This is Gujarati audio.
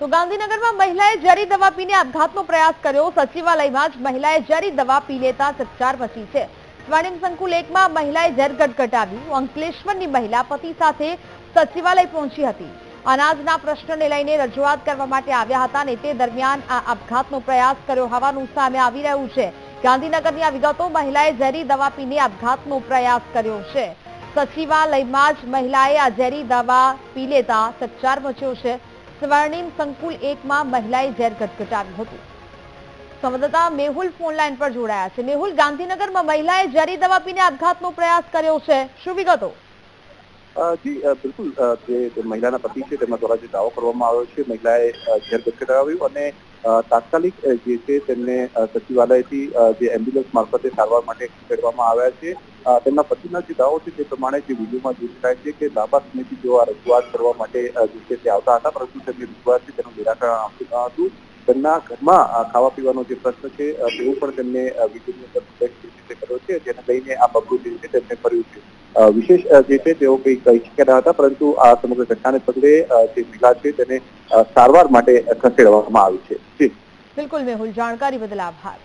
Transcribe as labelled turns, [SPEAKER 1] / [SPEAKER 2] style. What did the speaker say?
[SPEAKER 1] તો ગાંધીનગરમાં મહિલાએ ઝેરી દવા પીને આપઘાતનો પ્રયાસ કર્યો. સચિવાલયમાં જ મહિલાએ ઝેરી દવા પી લેતા ચકચાર મચી છે. સ્વર્ણિમ સંકુલ એકમાં મહિલાએ ઝેર ગટગટાવ્યું. અંકલેશ્વરની મહિલા પતિ સાથે સચિવાલય પહોંચી હતી. અનાજના પ્રશ્નને લઈને રજૂઆત કરવા માટે આવ્યા હતા અને તે દરમિયાન આ આપઘાતનો પ્રયાસ કર્યો હોવાનું સામે આવી રહ્યું છે. ગાંધીનગરની આ વિગતો મહિલાએ ઝેરી દવા પીને આપઘાતનો પ્રયાસ કર્યો છે. સચિવાલયમાં જ મહિલાએ આ ઝેરી દવા પી લેતા ચકચાર મચ્યો છે. સ્વર્ણિમ સંકુલ એકમાં મહિલાએ ઝેર ગટગટાવ્યું હતું. સંવાદદાતા મેહુલ ફોનલાઈન પર જોડાયા છે. મેહુલ, ગાંધીનગરમાં મહિલાએ ઝેરી દવા પીને આપઘાતનો પ્રયાસ કર્યો છે. શું વિગતો?
[SPEAKER 2] જી બિલકુલ જે મહિલાના પતિ છે, તેમના દ્વારા જે દાવો કરવામાં આવ્યો છે, મહિલાએ ઝેર ગટગટાવ્યું અને તાત્કાલિક જે છે, તેમને સચિવાલયથી જે એમ્બ્યુલન્સ મારફતે સારવાર માટે ખસેડવામાં આવ્યા છે. તેમના પતિના જે દાવો છે તે પ્રમાણે જે વિડીયોમાં જોઈ શકાય છે કે લાંબા સમયથી તેઓ આ રજૂઆત કરવા માટે જે છે તે આવતા હતા, પરંતુ તેમની રજૂઆત છે તેનું નિરાકરણ આવતું ન હતું. તેમના ઘરમાં ખાવા પીવાનો જે પ્રશ્ન છે તેવું પણ તેમને વિડીયોની કર્યો છે, જેને લઈને આ પગલું જે છે તેમને કર્યું છે. વિશેષ જે છે તેઓ કંઈ કહી શક્યા હતા, પરંતુ આ સમગ્ર ઘટનાને પગલે જે મહિલા છે તેને સારવાર માટે ખસેડવામાં આવી છે.
[SPEAKER 1] બિલકુલ મેહુલ, જાણકારી બદલ આભાર.